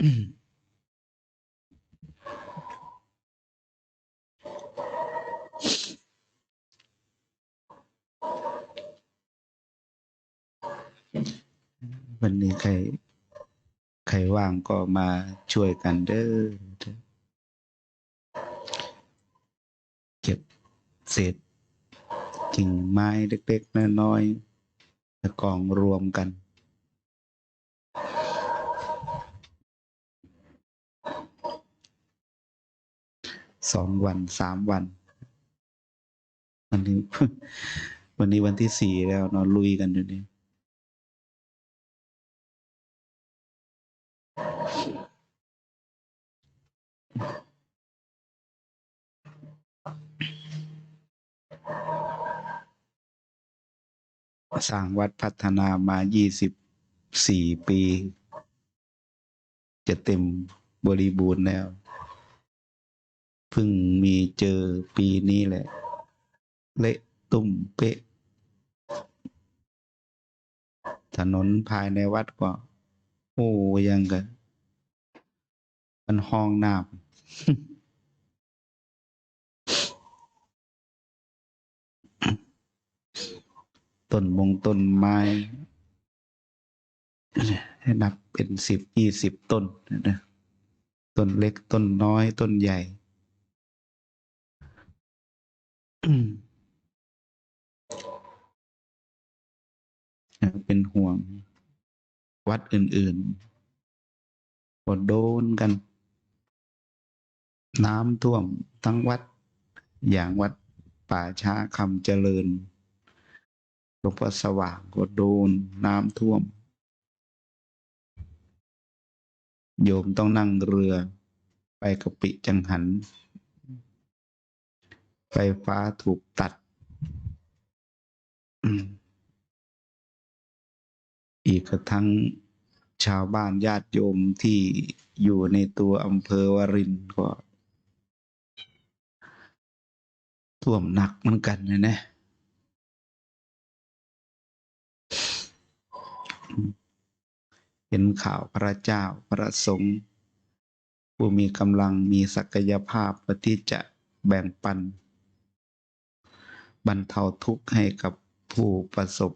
วันนี้ใคร ใครว่างก็มาช่วยกันเด้อเก็บเศษกิ่งไม้เล็กๆน้อยๆกองรวมกัน สองวันสามวันวันนี้วันนี้วันที่สี่แล้วนอนลุยกันอยู่นี่สร้างวัดพัฒนามา24ปี จะเต็มบริบูรณ์แล้ว เพิ่งมีเจอปีนี้แหละ เละตุ่มเป๊ะ ถนนภายในวัดก็ โอ้ยังกันมันห้องน้ำต้นมงต้นไม้ให้นับเป็นสิบยี่สิบต้นนะต้นเล็กต้นน้อยต้นใหญ่ เป็นห่วง วัดอื่นๆก็โดนกัน น้ำท่วมทั้งวัด อย่างวัดป่าช้าคำเจริญหลวงพ่อสว่างก็โดนน้ำท่วม โยมต้องนั่งเรือไปกะปิจังหัน ไฟฟ้าถูกตัด อีกกระทั่งชาวบ้านญาติโยมที่อยู่ในตัวอำเภอวรินก็ท่วมหนักเหมือนกันนะเนี่ยเห็นข่าวพระเจ้าพระสงฆ์ผู้มีกำลังมีศักยภาพที่จะแบ่งปัน บรรเทาทุกข์ให้กับผู้ประสบ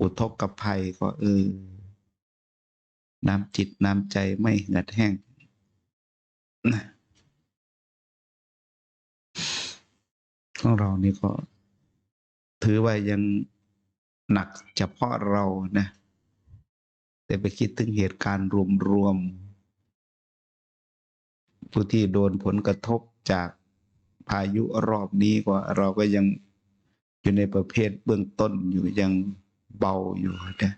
อุทกภัยก็เออ น้ำจิตน้ำใจไม่เหือดแห้งนะของเรานี่ก็ ถือว่ายังหนักเฉพาะเรานะ แต่ไปคิดถึงเหตุการณ์รวมๆผู้ที่โดนผลกระทบจากพายุรอบนี้ก็เราก็ยัง อยู่ในประเภทเบื้องต้นอยู่ยังเบาอยู่นะ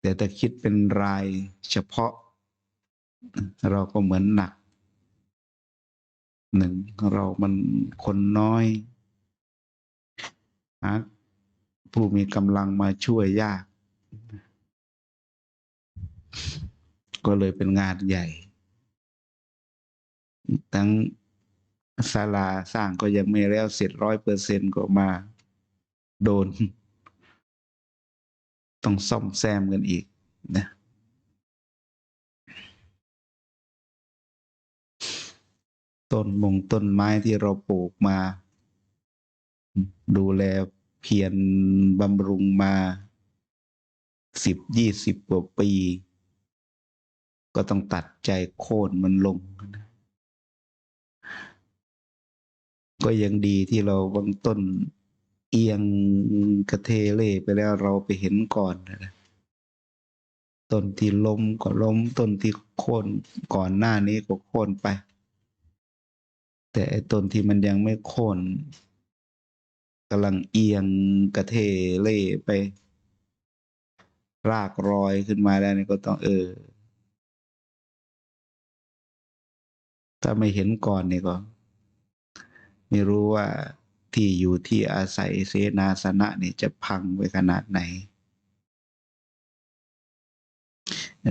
แต่ถ้าคิดเป็นรายเฉพาะ เราก็เหมือนหนักหนึ่งเรามันคนน้อยหาผู้มีกำลังมาช่วยยาก ก็เลยเป็นงานใหญ่ ทั้ง ศาลาสร้างก็ยังไม่แล้วเสร็จร้อยเปอร์เซ็นก็มาโดน ต้องซ่อมแซมกันอีกนะต้นมงต้นไม้ที่เราปลูกมา ดูแลเพียรบำรุงมาสิบยี่สิบกว่าปี ก็ต้องตัดใจโค่นมันลงนะ ก็ยังดีที่เราบางต้นเอียงกระเทเล่ไปแล้วเราไปเห็นก่อนนะต้นที่ล้มก็ล้มต้นที่โค่นก่อนหน้านี้ก็โค่นไป แต่ไอ้ต้นที่มันยังไม่โค่นกำลังเอียงกระเทเล่ไป รากรอยขึ้นมาแล้วนี่ก็ต้องเออ ถ้าไม่เห็นก่อนนี่ก็ ไม่รู้ว่าที่อยู่ที่อาศัยเสนาสนะนี่จะพังไปขนาดไหน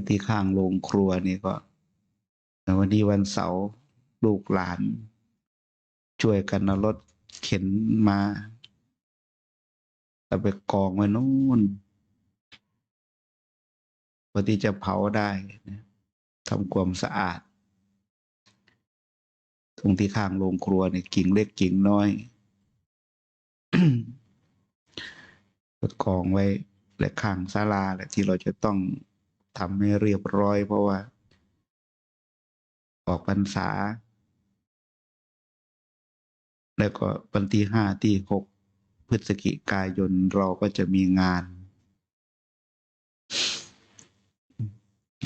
ที่ข้างโรงครัวนี่ก็วันนี้วันเสาร์ลูกหลาน ช่วยกันเอารถเข็นมาเอาไปกองไว้นู่นพอที่จะเผาได้ทำความสะอาด ตรงที่ข้างโรงครัวเนี่ยกิ่งเล็กกิ่งน้อยก็กองไว้และข้างศาลาแหละที่เราจะต้องทำให้เรียบร้อย เพราะว่า ออกพรรษา แล้วก็วันที่ห้าที่หกพฤศจิกายนเราก็จะมีงาน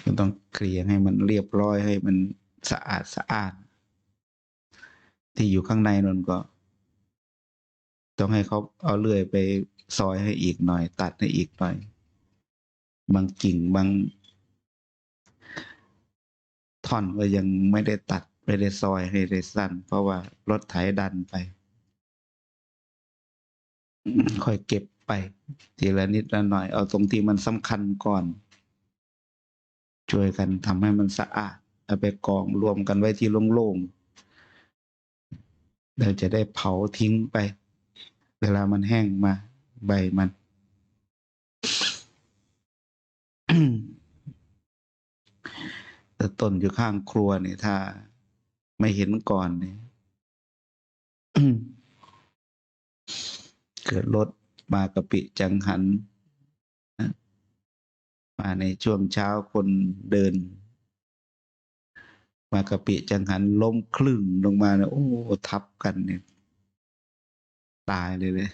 ก็ต้องเคลียร์ให้มันเรียบร้อยให้มันสะอาดสะอาด ที่อยู่ข้างในนั่นก็ ต้องให้เขาเอาเลื่อยไปซอยให้อีกหน่อย ตัดให้อีกหน่อย บางกิ่งบางท่อนก็ยังไม่ได้ตัดไม่ได้ซอยให้ได้สั้น เพราะว่ารถไถดันไป ค่อยเก็บไป ทีละนิดละหน่อย เอาตรงที่มันสำคัญก่อน ช่วยกันทำให้มันสะอาด เอาไปกองรวมกันไว้ที่โล่งๆ เราจะได้เผาทิ้งไป เวลามันแห้งมาใบมัน แต่ต้นอยู่ข้างครัวเนี่ยถ้าไม่เห็นก่อนเนี่ยเกิดรถมากะปิจังหัน มาในช่วงเช้าคนเดิน มากะปิจังหันล้มคลึ่งลงมาเนี่ยโอ้ทับกันเนี่ย ตายเลยเลย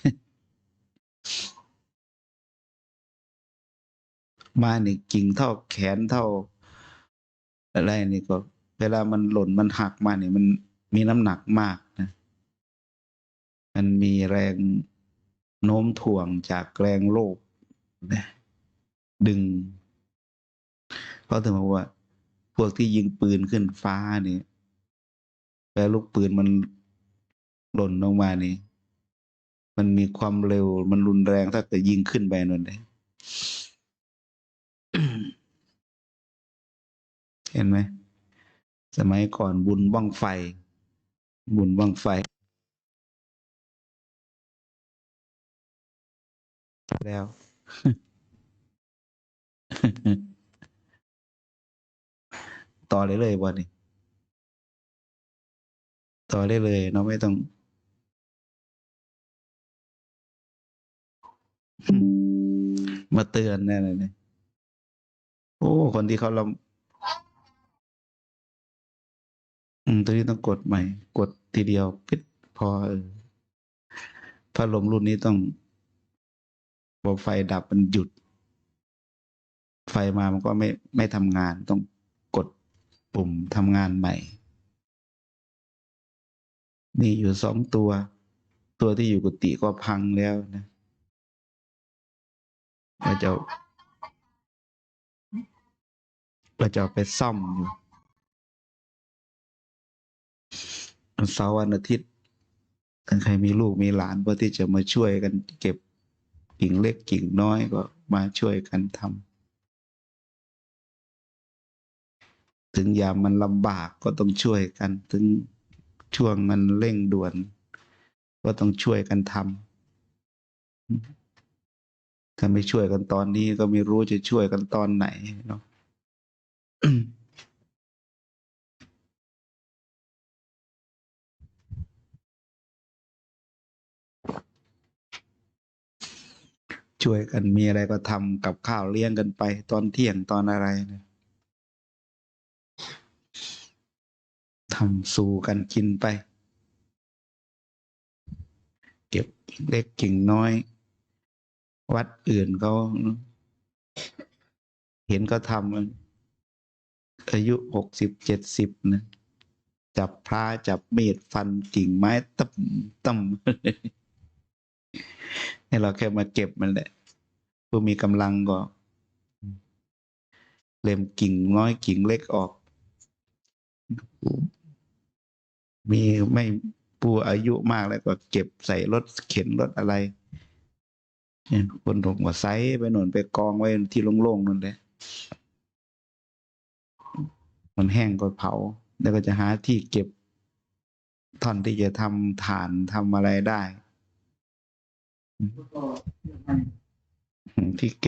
มาเนี่ยกิ่งเท่าแขนเท่า อะไรนี่ก็ เวลามันหล่นมันหักมาเนี่ยมันมีน้ำหนักมากนะ มันมีแรงโน้มถ่วงจากแรงโลกนะดึงเพราถึงบอกว่า วกที่ยิงปืนขึ้นฟ้าเนี่ยแล้วลูกปืนมันหล่นลงมานี่ มันมีความเร็ว มันรุนแรงถ้าเกิดยิงขึ้นไปนั่นเลยเห็นไหม สมัยก่อนบุญบ้างไฟ บุญบ้างไฟ แล้ว ต่อเลยเลยวันนี้ต่อได้เลยเนาะไม่ต้อง มาเตือนแน่เลยเนี่ยโอ้ คนที่เขาลำอืมตัวนี้ต้องกดใหม่ กดทีเดียวปิดพอเออพัดลมรุ่นนี้ต้องพอไฟดับมันหยุด ไฟมามันก็ไม่ไม่ทำงานต้อง ปุ่มทำงานใหม่นี่อยู่สองตัว ตัวที่อยู่กุฏิก็พังแล้วนะเราจะเราจะไปซ่อมอยู่เสาร์วันอาทิตย์ถ้าใครมีลูกมีหลานเพื่อที่จะมาช่วยกันเก็บกิ่งเล็กกิ่งน้อยก็มาช่วยกันทำ ถึงยามมันลำบากก็ต้องช่วยกัน ถึงช่วงมันเร่งด่วน ก็ต้องช่วยกันทำถ้าไม่ช่วยกันตอนนี้ก็ไม่รู้จะช่วยกันตอนไหนเนาะช่วยกันมีอะไรก็ทำกับข้าวเลี้ยงกันไป ตอนเที่ยงตอนอะไรเนี่ย ทำสู่กันกินไป เก็บกิ่งเล็กกิ่งน้อย วัดอื่นเขาเห็นก็ทำอายุหกสิบเจ็ดสิบนะจับพระจับมีดฟันกิ่งไม้ตั้มตั้มให้เราแค่มาเก็บมันแหละ ผู้มีกำลังก็ เล็มกิ่งน้อยกิ่งเล็กออก มีไม่ผู้อายุมากแล้วก็เก็บใส่รถเข็นรถอะไรเนี่ยคนถกหัวไซไปหนุนไปกองไว้ที่โล่งๆนั่นแหละมันแห้งก็เผา แล้วก็จะหาที่เก็บท่อนที่จะทำฐานทำอะไรได้ที่เก็บ